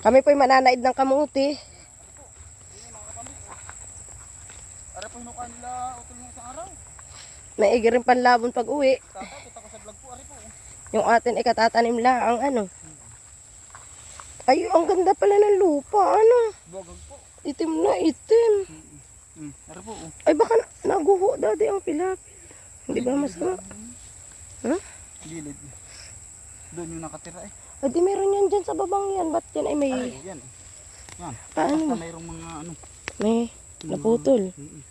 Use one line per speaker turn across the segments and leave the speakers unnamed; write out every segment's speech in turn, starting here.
Kami po'y mananaid ng kamuti.
Ara po hinukuha nila utol ng isang araw.
Naigi rin panlabon pag uwi.
Tata, kita ko sa vlog po. Ari po.
Yung atin ay katatanim lang ang ano. Ay, ang ganda pala ng lupa. Ano?
Bogag po.
Itim na itim.
Hmm. Ara po. oh.
Ay, baka na- naguho dati ang pilapil. Hindi ba masama? Ha?
Gilid. Doon yung nakatira eh.
Ay, di meron yan dyan sa babang yan. Ba't yan ay may...
Ari, yan. Yan.
Paano?
Basta mayroong mga ano.
May naputol.
Mm-mm.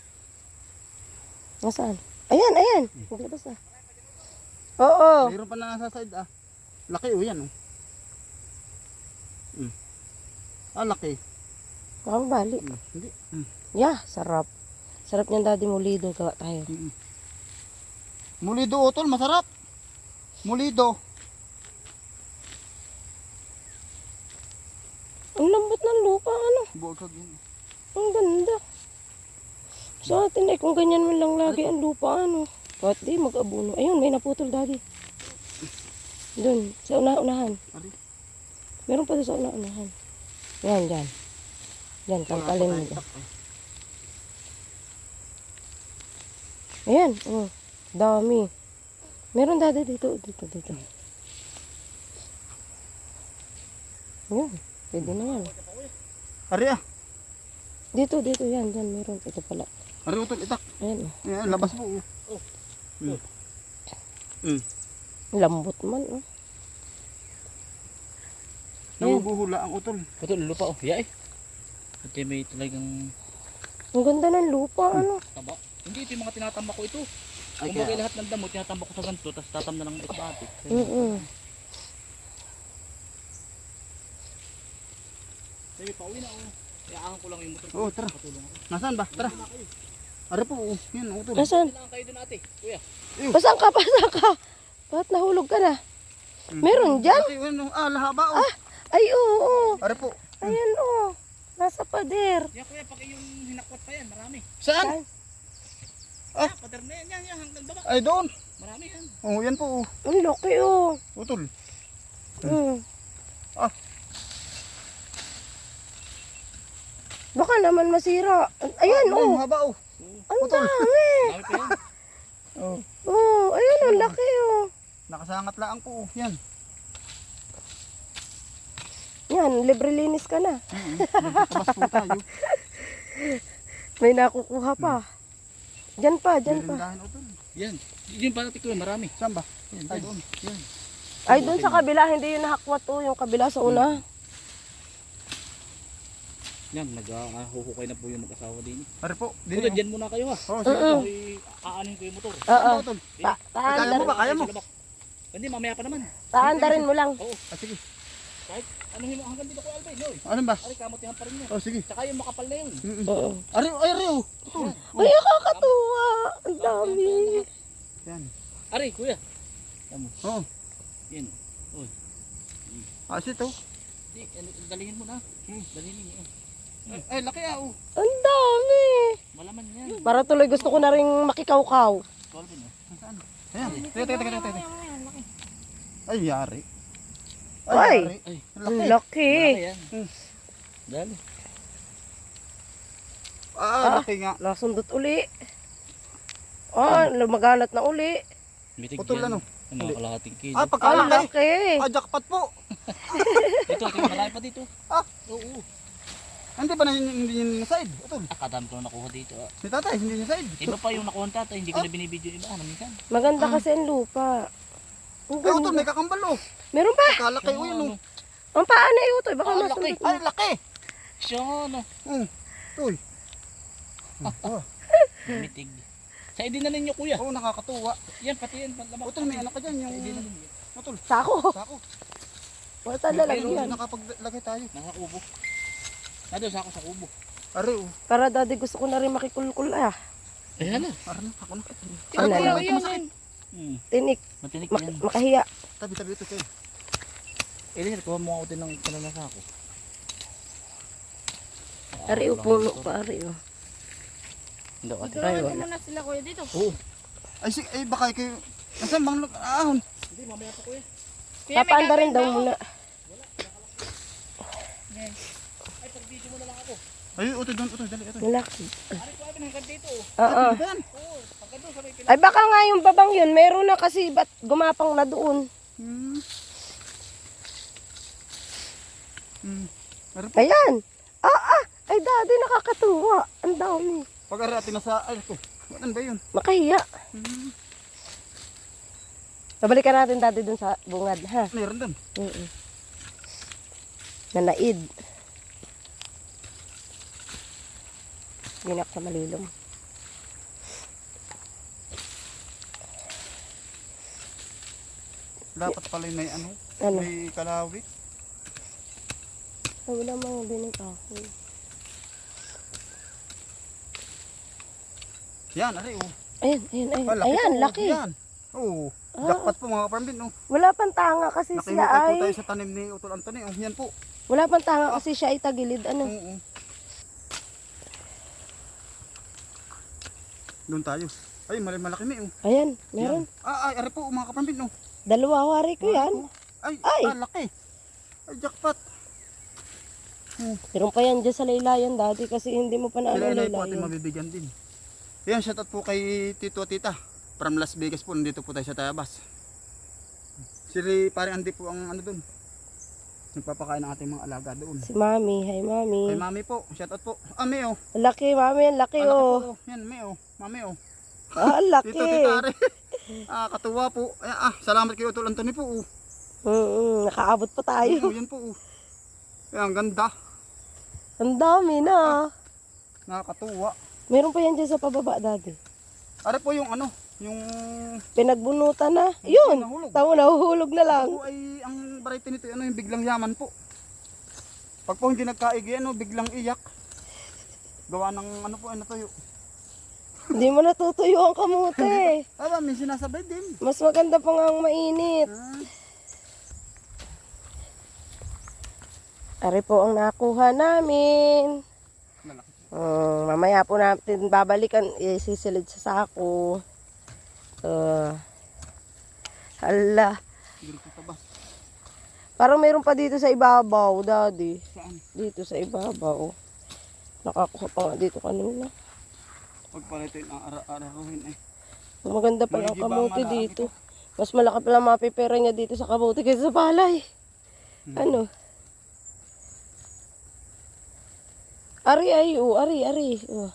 Nasaan? Ayan, ayan. Maglabas na. Oo.
Mayroon pa na nasa side ah. Laki oh yan oh. Hmm. Ah, laki.
Baka bali.
Hmm. Hindi. Hmm.
Yeah, sarap. Sarap niyan daddy mulido. Gawa tayo.
Mm-mm. Mulido utol, masarap. Mulido.
Ang lambot ng
Bogag yan.
Ang ganda. Sa atin eh, kung ganyan man lang lagi ang lupa, ano? Kahit di, mag-abuno. Ayun, may naputol daddy. Doon, sa una-unahan. Meron pa sa una-unahan. Yan, dyan. Yan, tangkalin mo dyan. Ayan, oh. Dami. Meron dati dito, dito, dito. Ayan, pwede na yan.
Ari ah.
Dito, dito, yan, dyan, meron. Ito pala.
Ari utol, itak.
Ayan, oh.
Yan, labas po. Oh. Hmm. Hmm.
Lambot man, oh. Ayan.
Nabubuhula ang utol.
Ito, lupa oh. Yeah eh. At may talagang
Ang ganda ng lupa, ano.
taba. Hindi, ito yung mga tinatambak ko ito.
Ay,
Kung bagay
kaya-
lahat ng damo, tinatambak ko sa ganito, tapos tatam na ng ikbati.
Mm-mm.
Sige, pauwi na oh. Iaahan ko lang yung motor.
Oo, tara.
Patulong ako.
Nasaan ba? Tara. Ari po. Oh. Yan, utol.
Nasaan?
Kailangan kayo dun ate. Kuya.
Pasan ka, pasan ka. Ba't nahulog ka na? Meron dyan?
Ate, ano? Ah, lahaba oh.
Ay, oo, oo.
Ari po.
Ayan, oo. Nasa pader.
Yan kuya, pag yung hinakwat pa yan, marami.
Saan?
Ah, pader na yan, yan, yan, hanggang baba.
Ay, doon.
Marami yan.
Oh, yan po. Oh.
Ang laki, oh.
Utol.
Hmm.
Ah.
Baka naman masira. Ayan,
Ay,
oh.
mahaba oh.
Ang
Putol.
dami.
Oh.
Oh, ayun, ang laki, oh.
Nakasangat lang po. oh. Yan.
Yan, libre linis ka na.
Po tayo.
May nakukuha pa. Diyan pa, diyan pa.
Birindahan utol.
Yan. Yun pa natin kuya, marami.
Saan ba?
Yan,
Ay,
yan.
doon. Yan.
Ay, doon sa kabila, hindi yun nahakwat, oh. Yung kabila sa una.
Yan, nag-ahuhukay na po yung mag-asawa din.
Ari po.
Dito,
Dito.
dyan muna kayo ha.
Oh, sige.
Oo.
Ako'y aanin ko yung motor.
Oo. Ta
Kaya mo ba? Kaya mo?
Hindi, mamaya pa naman.
taandarin mo lang.
Oo.
Ah, sige.
Kahit ano mo hanggang dito ko Alvin, hoy.
Ano ba?
Ari kamutihan pa rin niya.
Oh, sige.
Tsaka yung makapal na yun.
Oo.
Ari, ay, ari oh. Utol.
Ay, nakakatuwa. Ang dami.
Yan.
Ari, kuya. Yan mo.
Oh.
Yan.
Ah, sito.
Di, ano, dalihin mo na.
Hmm.
Dalihin niyo.
Ay, ay, laki ah oh.
Ang dami.
Malaman yan.
Para tuloy gusto ko na rin makikaw-kaw.
Alvin, oh.
Saan? Ayan. Teka, teka, teka, teka. Ay, yari.
Ay.
yari.
Ay,
Ang
Laki.
malaki yan.
Hmm.
Dali.
Ah, laki nga.
Nasundot uli. Ah, lumagalat na uli.
Mitig
Putol
yan.
ano?
Yung mga kalahating kilo.
Ah,
Ang
pagkalaki.
laki.
Ah, jackpot po.
Ito, ito, marami pa dito.
Ah.
Oo.
Hindi ba na yun- hindi yun yung side? Utol.
Ah, kadami ko na nakuha dito. Ah.
Si tatay, hindi yung side.
Iba pa yung nakuha ng tatay, hindi ko na binibidyo yung iba. Ano minsan?
Maganda kasi ang lupa. Ang
Ay, utol,
ganda.
may kakambal oh.
Meron pa.
Kalaki oh yun oh.
Ang paa na ito. Baka
Ah, laki.
masundot
Ay, laki.
Siya ano,
Hmm. Uy. Oh,
mitig. Sa idin na ninyo kuya.
oh, nakakatuwa.
Yan, pati yan. Panlabak.
Utol, may ano ka dyan, yung... Utol,
Sako.
sako.
Wala talaga
Ayun,
yan.
nakapaglagay tayo.
Nasa kubo. Nado sa ako sa kubo.
Ari oh.
Para daddy gusto ko na rin makikulkul ah.
Ayan na.
Ari na, ako na.
Ano
tumasakit.
Hmm.
Tinik.
Matinik
Mak
yan.
makahiya.
Tabi, tabi ito kayo.
Elin, kuha mo ako din ng pananasa ako.
Ari o puno pa. Ari o.
Hindi, ate.
Ay, wala.
muna sila kuya dito.
Oo.
Ay, si, ay, baka kayo... Nasaan bang lug- ahon?
Hindi, mamaya pa kuya.
Papaanda rin daw muna.
Ay, utol doon, utol, dali, utol.
Malaki.
Ari ko abin hanggang dito. oh.
Oo.
Yan.
Hanggang doon sa may
Ay baka nga yung babang yun, meron na kasi ba't gumapang na doon.
Hmm. Hmm.
Ayan. Ah, ah. Ay, daddy, nakakatuwa. Ang dami.
Pag ari atin nasa, ay ko. Ano ba yun?
Makahiya.
Hmm.
Babalikan natin dati dun sa bungad, ha?
Meron doon.
Mm Nanaid. Ginak sa malilom.
Dapat pala may ano,
Ano?
may kalawit.
Ay, wala mga binig ako.
Yan, ari oh.
Ayan, ayan, ayan.
Ah, laki
ayan,
po,
laki.
Yan. Oo.
Ah.
Jackpot po mga kapambin. Oh.
Wala pang tanga kasi siya
Nakihukay po
ay...
tayo sa tanim ni Utol Anthony. Oh. Yan po.
Wala pang tanga kasi siya ay tagilid. Ano?
Oo. Doon tayo. Ay, mali malaki may oh.
Ayan, meron.
Yan. Ah, ay, ari po mga kapambin. Oh.
Dalawa wari ko yan.
Ay,
Ay.
ah, laki. Ay, jackpot.
Meron pa yan dyan sa laylayan dati kasi hindi mo pa na ano
Sila po ating
laylayan.
mabibigyan din. Yan, shoutout po kay Tito at Tita. From Las Vegas po, nandito po tayo sa Tayabas. Sili, parang andi po ang ano doon. Nagpapakain ng ating mga alaga doon.
Si Mami, hi Mami.
Kay Mami po, shoutout po. Ah, May oh.
Ang Laki, Mami, ang laki
Ah, laki
oh.
po, oh. Yan, May oh. Mami oh.
Ah, ang laki.
Tito, Tita ah, katuwa po. Ay, ah, salamat kay Utol Anthony po. Oh.
Mm, nakaabot pa tayo.
Ayun, yan po. Oh. Yan, ang ganda.
Ang dami na.
Nakakatuwa.
Meron pa yan dyan sa pababa dati.
Are po yung ano, yung
Pinagbunutan na. Yun.
nahulog.
Tamo nahuhulog na lang.
Ako ay ang variety nito ano yung biglang yaman po. Pag po hindi nagkaigi ano biglang iyak. Gawa ng ano po ano tayo.
Hindi mo natutuyo ang kamote.
Aba, may sinasabay din.
Mas maganda pa nga ang mainit.
Ah,
Ari po ang nakuha namin. Mm, mamaya po natin babalikan, isisilid sa sako. Uh, hala. Parang meron pa dito sa ibabaw, daddy.
Saan?
Dito sa ibabaw. Nakakuha pa nga dito kanina.
Pag pala ito yung araruhin ay.
Maganda pa ang
ang
kamote dito. Mas malaki pala mapipera niya dito sa kamote kaysa sa palay. Ano? Ari, ay, oh, ari, ari. Oh.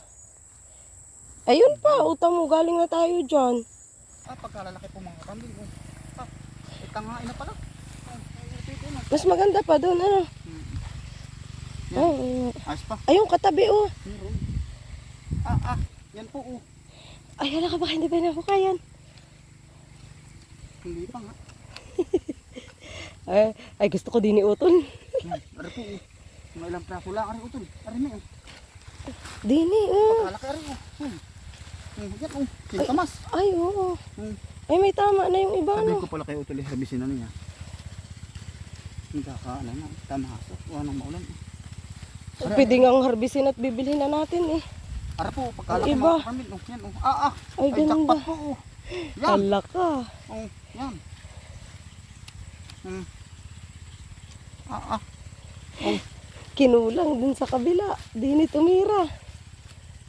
Ayun pa, utang mo, galing na tayo dyan.
Ah, pagkalalaki po mga kapambing. Oh. Ah, eh, tangain na pala. Ah, ito.
Mas maganda pa doon, ano?
Hmm.
Oh, oh.
Ayos pa.
Ayun, katabi, oh.
Meron. Ah, ah. Yan po oh.
Ay, hala ka, baka hindi pa nakukayan.
Hindi pa nga.
Ay, ay, gusto ko din ni Utol.
Yan. Ari po oh. Mga ilang praso lang. Ari utol. Ari may oh.
Dini, oh.
Pagkalaki ari oh. Hmm. Hmm, yan oh. Sintamas.
Ay, oo.
Hmm.
Ay, may tama na yung iba,
Sabi
no?
ko pala kay Utol, habisin na niya. Nagkakaano na, tamahasok. Wala nang maulan.
Pwede nga ang harbisin at bibilhin na natin, eh.
Ara po, pagkalaki
Ang iba.
mga kapamit. Oh, yan oh. Ah, ah.
Ay,
Ay,
ganda.
po oh. Yan.
Hala ka.
Oh, yan. Hmm. Ah, ah.
Kinulang din sa kabila. Dini tumira.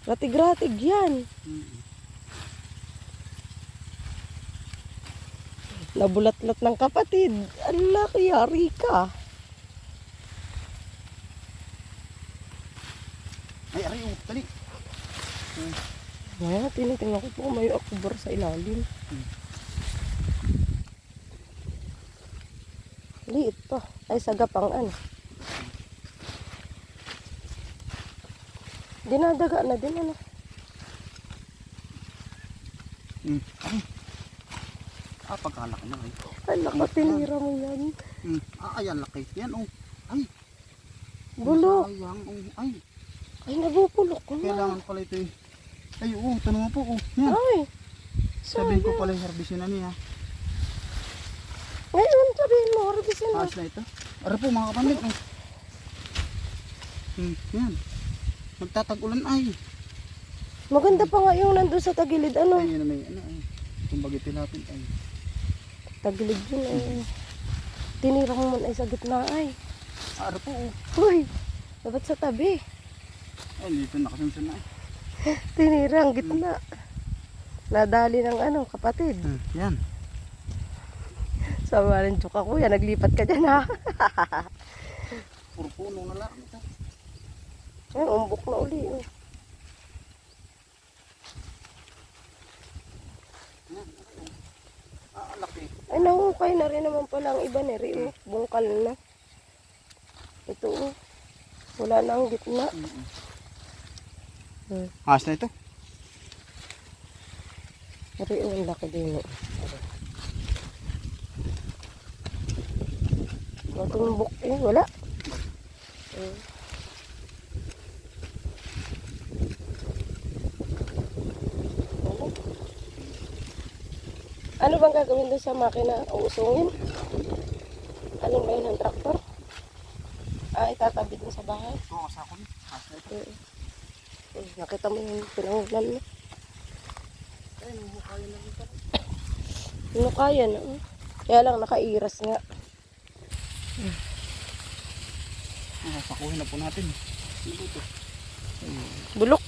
Ratig-ratig yan.
Hmm.
Nabulatlat ng kapatid. Ala, yari ka.
Ay, ari oh. Dali.
Ngayon, tinitingnan ko po may akubar sa ilalim. Liit pa. Ay, sagapang ano. Dinadaga na din ano.
Hmm. Ay. Ah, pagkalaki na ay.
Ay, laka, tinira mo yan.
Hmm. Ah, ayan laki. Yan oh. Ay. Oh,
Bulok.
Sayang. Oh, ay.
Ay, nabupulok ko na.
Kailangan pala ito eh. Ay, oo, tanong mo po. Oh. Yan.
Ay,
Sabihin ko pala yung herbisin na niya.
Ngayon, sabihin mo, harbisin mo.
Ayos na ito. Ara po mga kapamit. Oh. Hmm, yan. Magtatag-ulan ay.
Maganda pa nga yung nandun sa tagilid. Ano?
Ay, yun na may ano ay. Kung bagay natin ay.
Tagilid yun eh. tinira mo man ay sa gitna ay.
Ara po. oh.
Uy, dapat sa tabi.
Ay, dito nakasunsun na. eh.
Tinira ang gitna. Nadali ng ano, kapatid.
Hmm, yan.
Sama ng tsuka kuya, naglipat ka dyan ha.
Puro puno na lang.
Ayun, umbok na uli. Oh. Ay, nahukay na rin naman pala ang iba ni Rio. Bungkal na. Ito oh. Wala na ang gitna. Hmm.
Na ito.
Rio, ang laki din oh. Matumbok eh, wala. Hmm. Ano bang gagawin doon sa makina? Uusungin? Alin ba yun ang traktor? Ah, itatabi din sa bahay.
Kasakon. Ayos na ito.
Mm. Nakita mo yung pinangulan mo.
Ay, nabukayan na ito.
Ano kaya na? mm. Kaya lang nakairas nga.
Ah, pakuhin na po natin. Ano ito?
Bulok.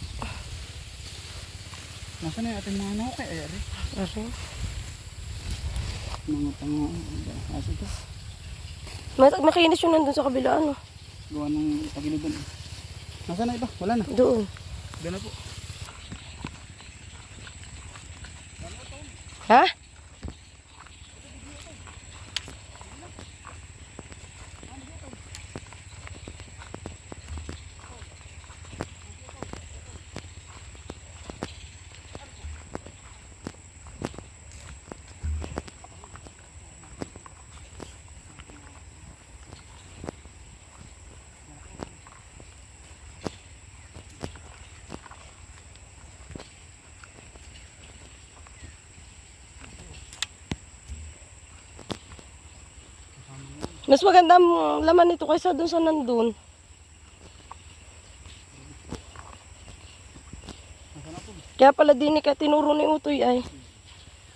Nasaan na yung ating mga naukay? Ay, ari. Mga pang... Ayos ito.
Mat- Makinis yun nandun sa kabila ano.
Gawa ng pagiliban. Nasaan na iba? Wala na.
Doon.
Doon na po.
Ha? Mas maganda ang laman nito kaysa doon sa nandun. Kaya pala din ka tinuro ni Utoy ay.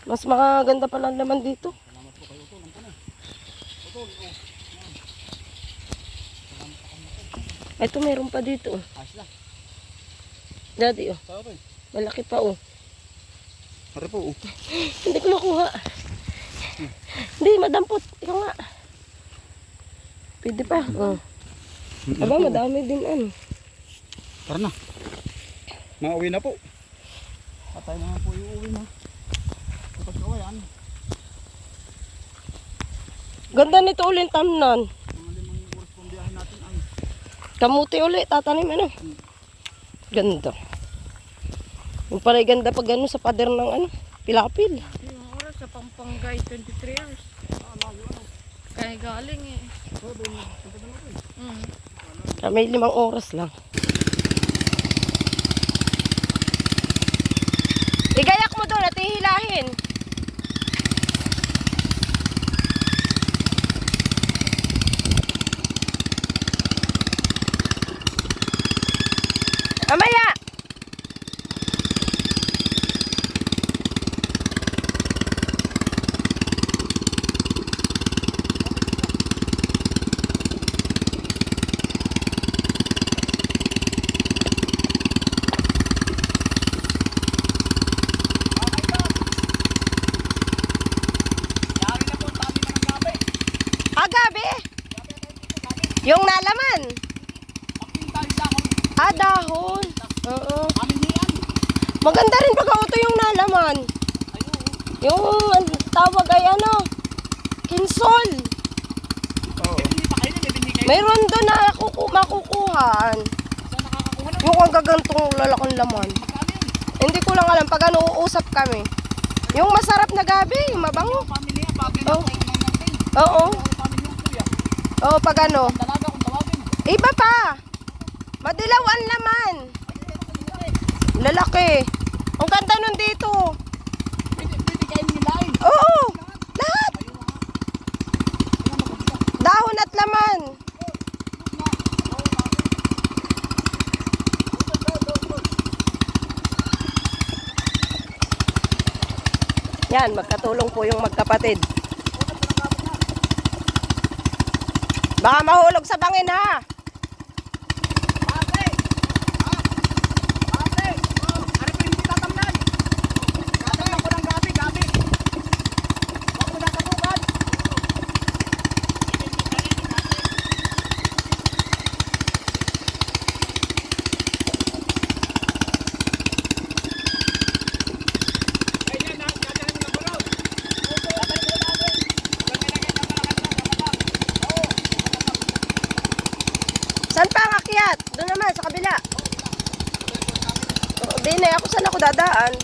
Mas makaganda pala ang laman dito. Ito meron pa dito. oh.
Ayos na.
Daddy oh. Malaki pa oh.
Ari po. oh.
Hindi ko makuha. Hindi, madampot. Ikaw nga. Pwede pa. Oh. Aba, madami din ano.
Tara na. Mauwi na po. Patay na po yung uwi na. Kapag kawayan,
Ganda nito ulit tamnan.
mga limang oras pong biyahe natin ay
Kamuti ulit, tatanim ano. Ganda. Yung pala ganda pag ano sa pader ng ano, pilapil.
Yung oras sa Pampangay, 23 hours. Kaya galing eh. Mm.
May limang oras lang. Igayak mo doon at ihilahin. Amaya! Ah, gabi? Yung nalaman? Ah, dahon. Oo. Maganda rin pag auto yung nalaman. Yung ano, tawag ay ano, kinsol. Mayroon doon na kuku makukuhan. Yung ang gagantong lalakong laman. Hindi ko lang alam pag ano uusap kami. Yung masarap na gabi, yung mabango. Oo. Oo. Oo, pag ano. Iba pa. Madilaw ang laman. Lalaki. Ang ganda nun dito. Oo. Lahat. Dahon at laman. Yan, magkatulong po yung magkapatid. Baka mahulog sa bangin ha.
Ate! Ha? Ate! Oh, ari ko hindi tatamnan. Gabi ako ng gabi, gabi. Huwag mo nakabukan.
Saan pa ang akyat? Doon naman, sa kabila. Oh, Dini, ako saan ako dadaan?